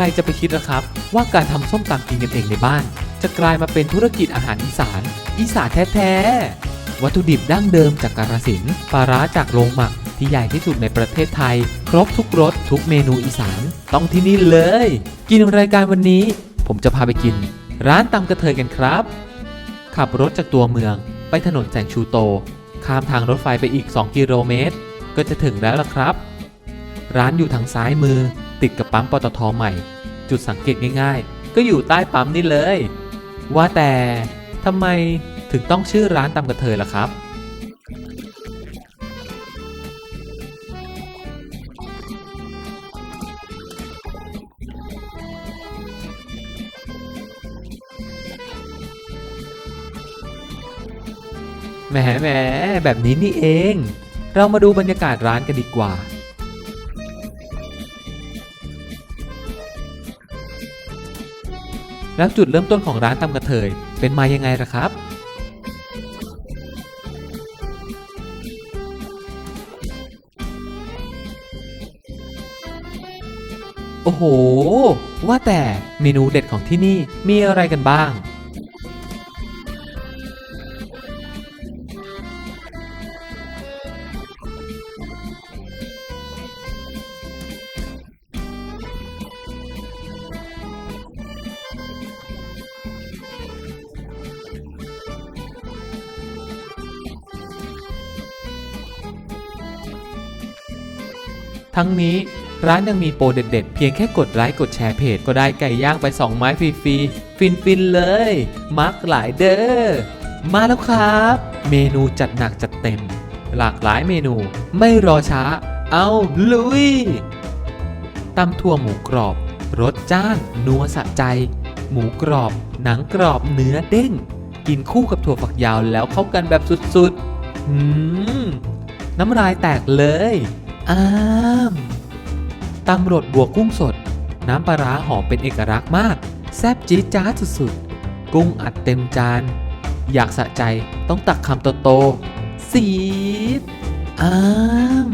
รจะไปคิดนะครับ ว่าการทำส้มตำกินกันเองในบ้าน จะกลายมาเป็นธุรกิจอาหารอีสาน อีสานแท้ๆ วัตถุดิบดั้งเดิมจากกาฬสินปลาร้าจากโรงหมักที่ใหญ่ที่สุดในประเทศไทย ครบทุกรสทุกเมนูอีสานต้องที่นี่เลย กินรายการวันนี้ ผมจะพาไปกิน ร้านตำกระเทยกันครับ ขับรถจากตัวเมือง ไปถนนแสงชูโต ข้ามทางรถไฟไปอีก 2 กิโลเมตร ก็จะถึงแล้วล่ะครับ ร้านอยู่ทางซ้ายมือ ติดกับปั๊มปตทใหม่ จุดสังเกตง่ายๆ ก็อยู่ใต้ปั๊มนี่เลย ว่าแต่ทำไมถึงต้องชื่อร้านตำกระเทยล่ะครับแหมแหมแบบนี้นี่เอง เรามาดูบรรยากาศร้านกันดีกว่า แล้วจุดเริ่มต้นของร้านตำกระเทยเป็นมายังไงล่ะครับ โอ้โห ว่าแต่เมนูเด็ดของที่นี่มีอะไรกันบ้าง ทั้งนี้ร้านยังมีโปรเด็ดๆ เพียงแค่กดไลค์กดแชร์เพจ ก็ได้ไก่ย่างไป 2 ไม้ฟรีๆ ฟินๆ เลย มักหลายเด้อ มาแล้วครับ เมนูจัดหนักจัดเต็ม หลากหลายเมนูไม่รอช้า เอาลุยตำทั่วหมูกรอบรสจ้าน นัวสะใจ หมูกรอบ หนังกรอบเนื้อเด้ง กินคู่กับถั่วฝักยาวแล้วเข้ากันแบบสุดๆหืม น้ำลายแตกเลย อ้ามตำรวจบวกกุ้งสด น้ำปลาร้าหอมเป็นเอกลักษณ์มาก แซ่บจี๊ดจ๊าดสุดๆ กุ้งอัดเต็มจาน อยากสะใจต้องตักคำโตๆสีดอ้าม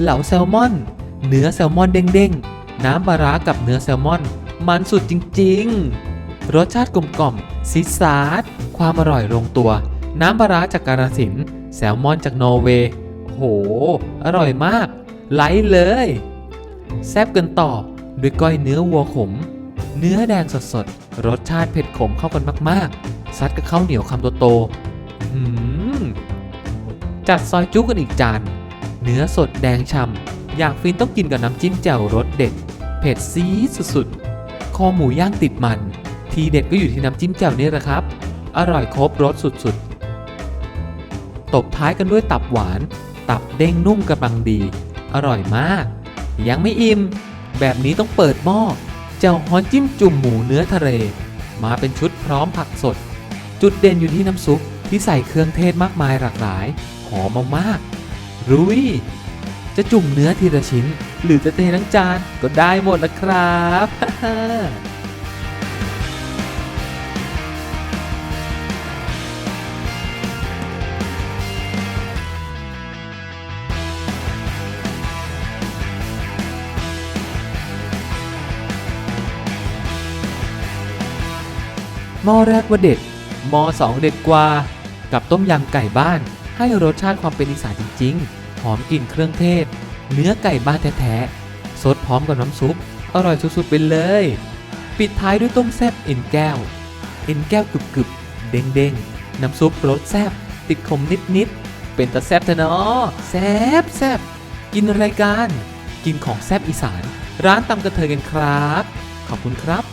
เหลาแซลมอน เนื้อแซลมอนเด้งๆ น้ำปลาร้ากับเนื้อแซลมอน มันสุดจริงๆ รสชาติกลมกล่อมซีดซาดความอร่อยลงตัว น้ำปลาร้าจากกาฬสินธุ์แซลมอนจากนอร์เวย์ อร่อยมากไลท์เลย แซบกันต่อด้วยก้อยเนื้อวัวขม เนื้อแดงสดๆ รสชาติเผ็ดขมเข้ากันมากๆ ซัดกับข้าวเหนียวคำโตๆหืมจัดซอยจุกันอีกจาน เนื้อสดแดงฉ่ำอยากฟินต้องกินกับน้ำจิ้มแจ่วรสเด็ด เผ็ดซีสุดๆ คอหมูย่างติดมัน ทีเด็ดก็อยู่ที่น้ำจิ้มแจ่วนี่แหละครับ อร่อยครบรสสุดๆ ตบท้ายกันด้วยตับหวาน ตับเด้งนุ่มกำลังดี อร่อยมาก ยังไม่อิ่ม แบบนี้ต้องเปิดหม้อแจ่วฮอนจิ้มจุ่มหมูเนื้อทะเล มาเป็นชุดพร้อมผักสด จุดเด่นอยู่ที่น้ำซุปที่ใส่เครื่องเทศมากมายหลากหลาย หอมมากๆรุยจะจุ่มเนื้อทีละชิ้น หรือจะเททั้งจานก็ได้หมดละครับ หม้อแรกว่าเด็ดหม้อสองเด็ดกว่า กับต้มยำไก่บ้าน ให้รสชาติความเป็นอีสานจริง ๆ หอมกลิ่นเครื่องเทศ เนื้อไก่บ้านแท้ๆสดพร้อมกับน้ำซุป อร่อยสุดๆไปเลย ปิดท้ายด้วยต้มแซ่บเอ็นแก้ว เอ็นแก้วกรึบๆ เด้งๆ น้ำซุปรสแซ่บติดขมนิดๆ เป็นตาแซ่บเถอะเนาะแซ่บแซ่บกินรายการ กินของแซ่บอีสาน ร้านตำกระเทยกันครับ ขอบคุณครับ